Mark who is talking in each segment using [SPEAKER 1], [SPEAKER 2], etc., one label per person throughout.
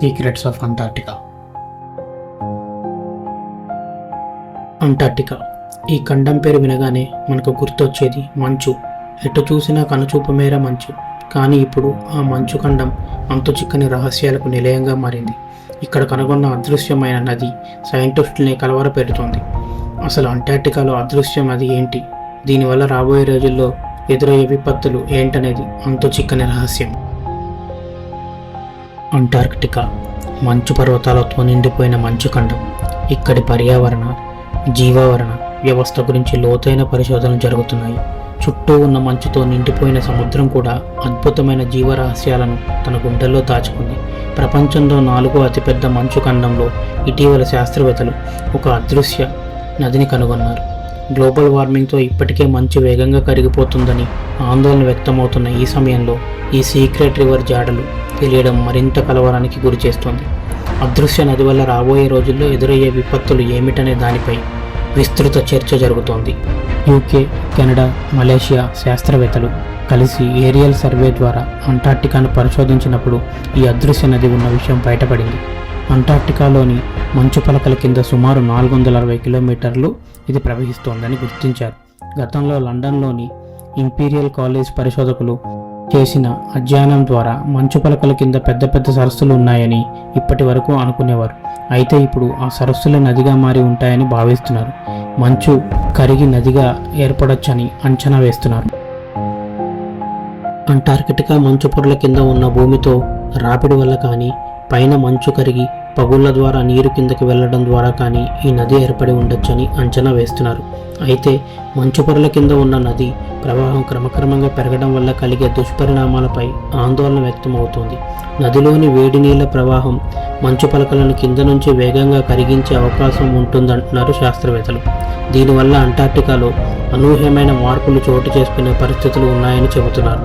[SPEAKER 1] Secrets of Antarctica Antarctica ఈ ఖండం పేరు వినగానే మనకు గుర్తొచ్చేది మంచు. ఎటు చూసినా కనుచూపు మేర మంచు కానీ ఇప్పుడు ఆ మంచు ఖండం అంతు చిక్కని రహస్యాలకు నిలయంగా మారింది. ఇక్కడ కనుగొన్న అదృశ్యమైన నది సైంటిస్టుల్ని కలవర పెడుతోంది. అసలు అంటార్టికాలో అదృశ్యం నది ఏంటి? దీనివల్ల రాబోయే రోజుల్లో ఎదురయ్యే విపత్తులు ఏంటనేది అంతు చిక్కని రహస్యం. అంటార్క్టికా మంచు పర్వతాలతో నిండిపోయిన మంచు ఖండం. ఇక్కడి పర్యావరణ జీవావరణ వ్యవస్థ గురించి లోతైన పరిశోధనలు జరుగుతున్నాయి. చుట్టూ ఉన్న మంచుతో నిండిపోయిన సముద్రం కూడా అద్భుతమైన జీవరహస్యాలను తన గుండెల్లో దాచుకుంది. ప్రపంచంలో నాలుగో అతిపెద్ద మంచు ఖండంలో ఇటీవల శాస్త్రవేత్తలు ఒక అదృశ్య నదిని కనుగొన్నారు. గ్లోబల్ వార్మింగ్తో ఇప్పటికే మంచు వేగంగా కరిగిపోతుందని ఆందోళన వ్యక్తమవుతున్న ఈ సమయంలో ఈ సీక్రెట్ రివర్ జాడలు తెలియడం మరింత కలవరానికి గురి చేస్తుంది. అదృశ్య నది వల్ల రాబోయే రోజుల్లో ఎదురయ్యే విపత్తులు ఏమిటనే దానిపై విస్తృత చర్చ జరుగుతోంది. యూకే కెనడా మలేషియా శాస్త్రవేత్తలు కలిసి ఏరియల్ సర్వే ద్వారా అంటార్టికాను పరిశోధించినప్పుడు ఈ అదృశ్య నది ఉన్న విషయం బయటపడింది. అంటార్టికాలోని మంచు పలకల కింద సుమారు నాలుగు వందల అరవై కిలోమీటర్లు ఇది ప్రవహిస్తోందని గుర్తించారు. గతంలో లండన్లోని ఇంపీరియల్ కాలేజ్ పరిశోధకులు చేసిన అధ్యయనం ద్వారా మంచు పలకల కింద పెద్ద పెద్ద సరస్సులు ఉన్నాయని ఇప్పటి వరకు అనుకునేవారు. అయితే ఇప్పుడు ఆ సరస్సులు నదిగా మారి ఉంటాయని భావిస్తున్నారు. మంచు కరిగి నదిగా ఏర్పడొచ్చని అంచనా వేస్తున్నారు. అంటార్కిటికా మంచు పొరల కింద ఉన్న భూమితో రాపిడి వల్ల కానీ పైన మంచు కరిగి పగుళ్ళ ద్వారా నీరు కిందకి వెళ్ళడం ద్వారా కానీ ఈ నది ఏర్పడి ఉండొచ్చని అంచనా వేస్తున్నారు. అయితే మంచు పొరల కింద ఉన్న నది ప్రవాహం క్రమక్రమంగా పెరగడం వల్ల కలిగే దుష్పరిణామాలపై ఆందోళన వ్యక్తమవుతోంది. నదిలోని వేడి నీళ్ళ ప్రవాహం మంచు పలకలను కింద నుంచి వేగంగా కరిగించే అవకాశం ఉంటుందంటున్నారు శాస్త్రవేత్తలు. దీనివల్ల అంటార్టికాలో అనూహ్యమైన మార్పులు చోటు చేసుకునే పరిస్థితులు ఉన్నాయని చెబుతున్నారు.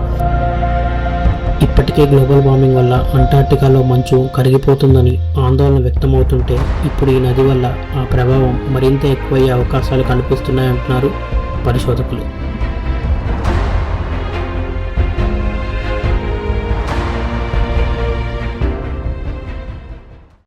[SPEAKER 1] ఇప్పటికే గ్లోబల్ వార్మింగ్ వల్ల అంటార్టికాలో మంచు కరిగిపోతుందని ఆందోళన వ్యక్తమవుతుంటే ఇప్పుడు ఈ నది వల్ల ఆ ప్రభావం మరింత ఎక్కువయ్యే అవకాశాలు కనిపిస్తున్నాయంటున్నారు పరిశోధకులు.